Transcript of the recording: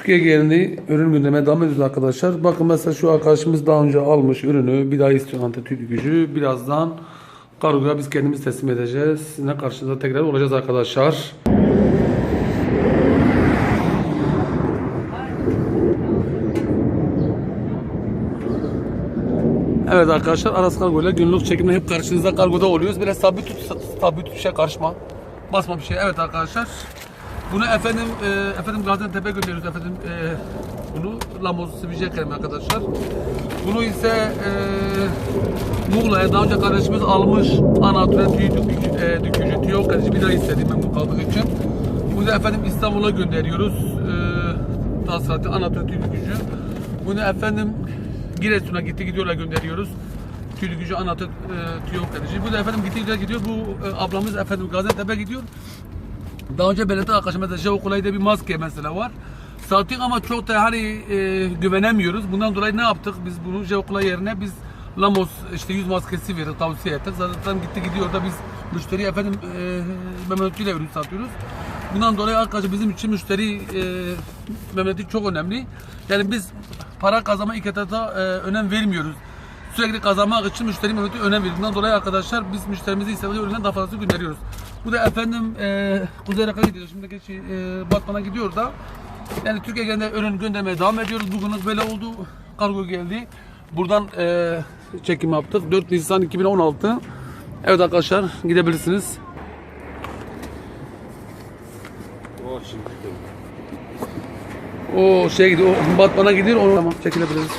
Türkiye gelini ürün gündeme devam ediyoruz arkadaşlar. Bakın mesela şu arkadaşımız daha önce almış ürünü. Bir daha istiyor antetüt gücü. Birazdan kargoya biz kendimiz teslim edeceğiz. Sizinle karşınızda tekrar olacağız arkadaşlar. Evet arkadaşlar Aras Kargo günlük çekimde hep karşınızda kargoda oluyoruz. Biraz sabit tut, sabit tut bir şey karışma. Basma bir şey. Evet arkadaşlar. Bunu efendim e, efendim Gaziantep'e gönderiyoruz efendim. E, bunu Lamos Sivicek Kerem arkadaşlar. Bunu ise e, Muğla'ya daha önce kardeşimiz almış. Anadolu'ya tüy e, dükücü tüy yok kardeşim bir daha istedim memnun kaldığı için. Bunu da efendim İstanbul'a gönderiyoruz. E, Tasratı Anadolu tüy dükücü. Bunu efendim Giresun'a gitti gidiyorlar gönderiyoruz. Tüylü gücü anlatı e, tüyo. Bu da efendim gitti gidiyor. Bu e, ablamız efendim Gaziantep'e gidiyor. Daha önce belirtti arkadaşım mesela Jeokulay'da bir maske mesela var. Sattık ama çok da hani e, güvenemiyoruz. Bundan dolayı ne yaptık? Biz bunu Jeokulay yerine biz Lamos işte yüz maskesi verdik tavsiye ettik. Zaten gitti gidiyor da biz müşteri efendim e, memnuniyetiyle ürün satıyoruz. Bundan dolayı arkadaşlar bizim için müşteri e, memnuniyeti çok önemli. Yani biz para kazanma ilk etapta e, önem vermiyoruz. Sürekli kazanmak için müşteri memnuniyeti önem veriyoruz. Bundan dolayı arkadaşlar biz müşterimizi istediği üründen daha fazlası gönderiyoruz. Bu da efendim e, Kuzey Irak'a gidiyor. Şimdi geçi e, Batman'a gidiyor da. Yani Türkiye genelinde ürün göndermeye devam ediyoruz. Bugünlük böyle oldu. Kargo geldi. Buradan e, çekim yaptık. 4 Nisan 2016. Evet arkadaşlar gidebilirsiniz. O şimdi. O şey gidiyor. Batman'a gidiyor. Onu tamam çekilebiliriz.